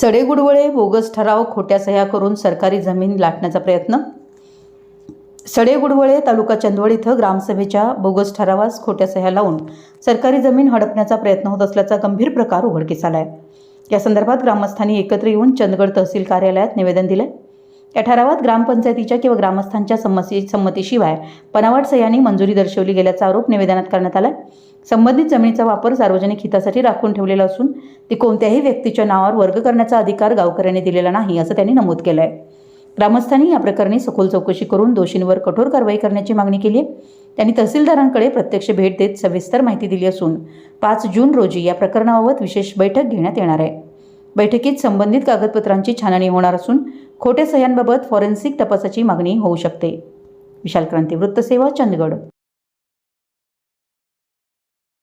सडेगुडवळे bogus ठराव खोट्या सह्या करून सरकारी जमीन लाटण्याचा प्रयत्न? सडेगुडवळे तालुका चंदवड इथं ग्रामसभेच्या बोगस ठरावास खोट्या सह्या लावून सरकारी जमीन हडपण्याचा प्रयत्न होत असल्याचा गंभीर प्रकार उघडकीस आला आहे या संदर्भात ग्रामस्थांनी एकत्र येऊन चंदगड तहसील कार्यालयात निवेदन दिले या ठरावात ग्रामपंचायतीच्या किंवा ग्रामस्थांच्या संमती संमतीशिवाय बनावट सह्यांनी मंजुरी दर्शवली गेल्याचा आरोप निवेदनात करण्यात आला संबंधित जमिनीचा वापर सार्वजनिक हितासाठी राखून ठेवलेला असून ती कोणत्याही व्यक्तीच्या नावावर वर्ग करण्याचा अधिकार गावकऱ्यांनी दिलेला नाही असं त्यांनी नमूद केलं आहे ग्रामस्थांनी या प्रकरणी सखोल चौकशी करून दोषींवर कठोर कारवाई करण्याची मागणी केली आहे. त्यांनी तहसीलदारांकडे प्रत्यक्ष भेट देत सविस्तर माहिती दिली असून पाच जून रोजी या प्रकरणाबाबत विशेष बैठक घेण्यात येणार आहे. बैठकीत संबंधित कागदपत्रांची छाननी होणार असून खोट्या सह्यांबाबत फॉरेन्सिक तपासाची मागणी होऊ शकते. विशाल क्रांती वृत्तसेवा चंदगड.